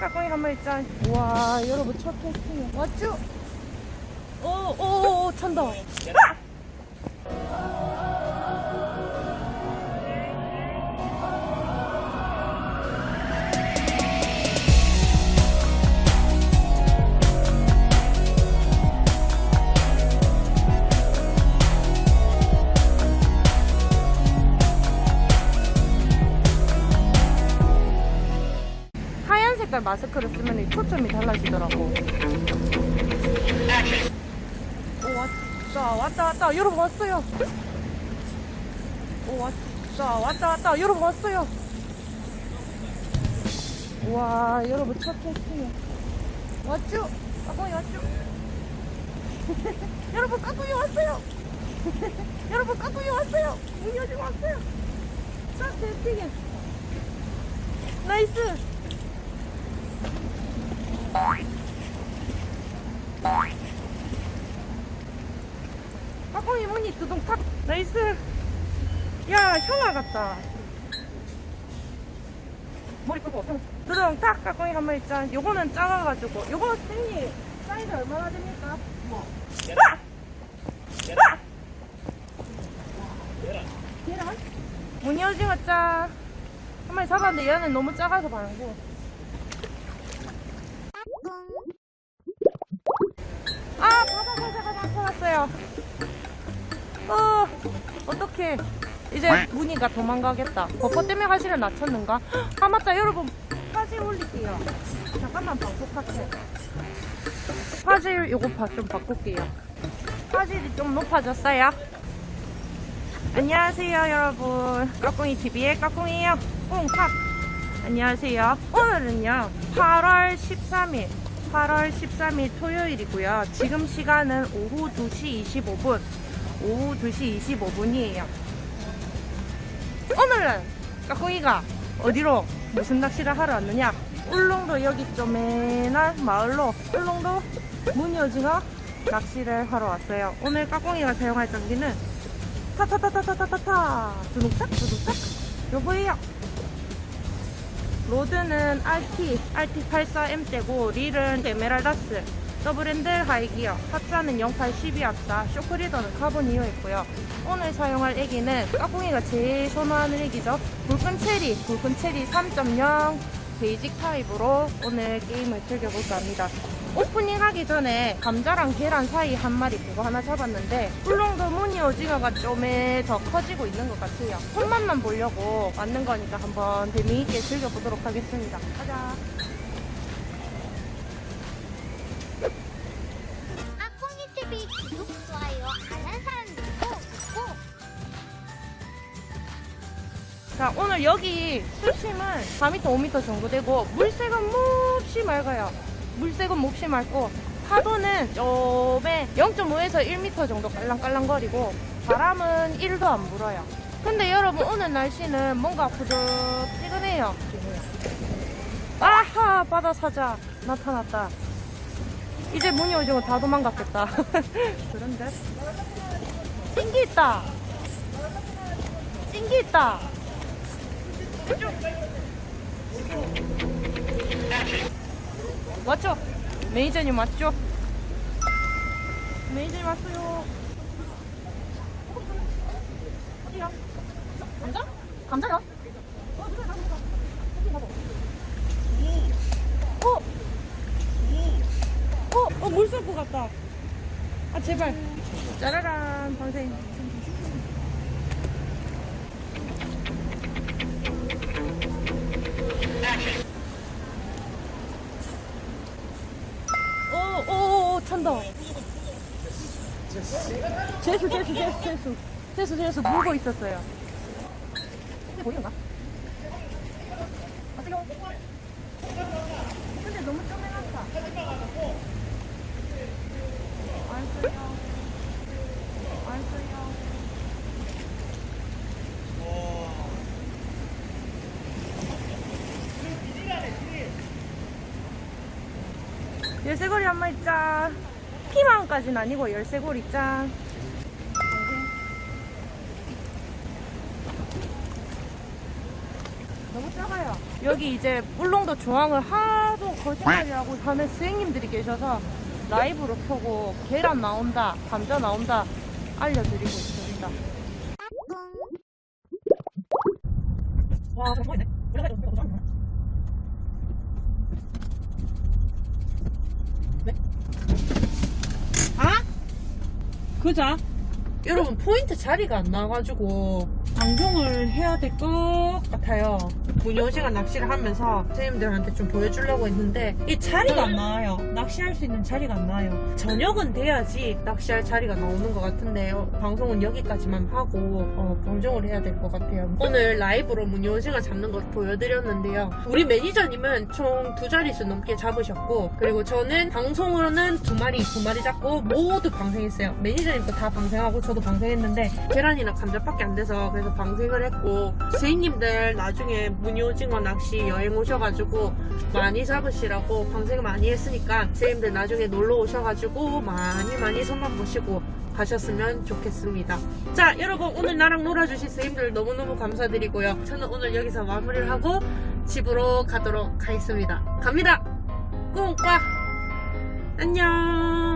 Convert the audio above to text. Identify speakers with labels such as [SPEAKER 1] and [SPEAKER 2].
[SPEAKER 1] 까꿍이 한 마리 짠. 와, 여러분 첫 캐스팅 왔죠? 오, 오, 오, 찬다. 아! 마스크를 쓰면 이 초점이 달라지더라고. 오, 왔다, 왔다, 왔다. 여러분 왔어요. 오, 왔다, 왔다, 왔다. 여러분 왔어요. 와, 여러분 첫 캐스팅. 왔죠? 까꿍이 왔죠? 여러분 까꿍이 왔어요. 여러분 까꿍이 왔어요. 문이 오지 왔어요. 첫 캐스팅. 나이스. 까꿍이 문이 두둥 탁 나이스 야 형아 같다 머리 끄고 두둥 탁 까꿍이 한 마리 짠 요거는 작아가지고 요거 생님 사이즈 얼마나 됩니까? 아! 아! 계란? 무늬 오징어 짠한 마리 잡았는데 얘는 너무 작아서 반고 나타났어요. 어, 어떡해. 이제 문희가 도망가겠다. 벚꽃 때문에 화실을 낮췄는가? 아, 맞다. 여러분, 화질 올릴게요. 잠깐만, 방콕할게. 화질 요거 봐, 좀 바꿀게요. 화질이 좀 높아졌어요. 안녕하세요, 여러분. 까꿍이 TV의 까꿍이에요. 꽁탁. 안녕하세요. 오늘은요, 8월 13일. 8월 13일 토요일이고요. 지금 시간은 오후 2시 25분. 오후 2시 25분이에요. 오늘은 까꿍이가 어디로 무슨 낚시를 하러 왔느냐? 울릉도 여기 쪼매난 마을로 울릉도 문효징어 낚시를 하러 왔어요. 오늘 까꿍이가 사용할 장비는 타타타타타타타 두둑탁 두둑탁 요거예요. 로드는 RT, RT84M대고 릴은 에메랄다스, 더블핸들 하이기어, 합사는 0812 합사, 쇼크리더는 카본 2호 있고요. 오늘 사용할 애기는 까꿍이가 제일 선호하는 애기죠. 붉은 체리, 붉은 체리 3.0 베이직 타입으로 오늘 게임을 즐겨볼까 합니다. 오프닝 하기 전에 감자랑 계란 사이 한 마리 그거 하나 잡았는데 울릉도 무늬 오징어가 좀에 더 커지고 있는 것 같아요. 손맛만 보려고 만든 거니까 한번 재미있게 즐겨보도록 하겠습니다. 가자.
[SPEAKER 2] 아콩이 TV 구독, 좋아요 안 한 사람들 꼭, 꼭!
[SPEAKER 1] 자 오늘 여기 수심은 4m, 5m 정도 되고 물색은 몹시 맑아요. 물색은 몹시 맑고 파도는 좀에 0.5에서 1m 정도 깔랑깔랑거리고 바람은 1도 안 불어요. 근데 여러분 오늘 날씨는 뭔가 부적지근해요. 아하 바다 사자 나타났다. 이제 문이 오징어 다 도망갔겠다. 그런데 찡기 있다. 찡기 있다. 맞죠? 매니저님 맞죠? 매니저님 왔어요. 어디야? 감자? 감자야? 어, 나 누가? 어디 가봐. 어? 어? 어, 물 쏠 것 같다. 아, 제발. 짜라란, 선생님. 오, 찬다. 재수, 재수, 재수, 재수. 재수, 재수, 물고 있었어요. 근데 보이는가? 어때요? 근데 너무 쪼매놨다. 안 써요. 안 써요. 열쇠고리 한 마리 짠. 피망까지는 아니고 열쇠고리 짠. 너무 작아요. 여기 이제 울릉도 중앙을 하도 거짓말이라고 하는 선생님들이 계셔서 라이브로 켜고 계란 나온다, 감자 나온다 알려드리고 있습니다. 와, 정말 아? 그자? 여러분 포인트 자리가 안 나와가지고 방송을 해야 될 것 같아요. 무녀시간 낚시를 하면서 선생님들한테 좀 보여주려고 했는데 이 자리가 안 나와요. 낚시할 수 있는 자리가 안 나와요. 저녁은 돼야지 낚시할 자리가 나오는 것 같은데요. 방송은 여기까지만 하고 어, 방송을 해야 될 것 같아요. 오늘 라이브로 무녀시간 잡는 것 보여드렸는데요. 우리 매니저님은 총 두 자릿수 넘게 잡으셨고 그리고 저는 방송으로는 두 마리 두 마리 잡고 모두 방생했어요. 매니저님도 다 방생하고 저도 방생했는데 계란이나 감자밖에 안 돼서 그래서 방생을 했고 선생님들 나중에 무늬오징어 낚시 여행 오셔가지고 많이 잡으시라고 방생 많이 했으니까 선생님들 나중에 놀러 오셔가지고 많이 많이 손만 보시고 가셨으면 좋겠습니다. 자, 여러분 오늘 나랑 놀아주신 선생님들 너무너무 감사드리고요. 저는 오늘 여기서 마무리를 하고 집으로 가도록 하겠습니다. 갑니다. 꿍꽉 안녕.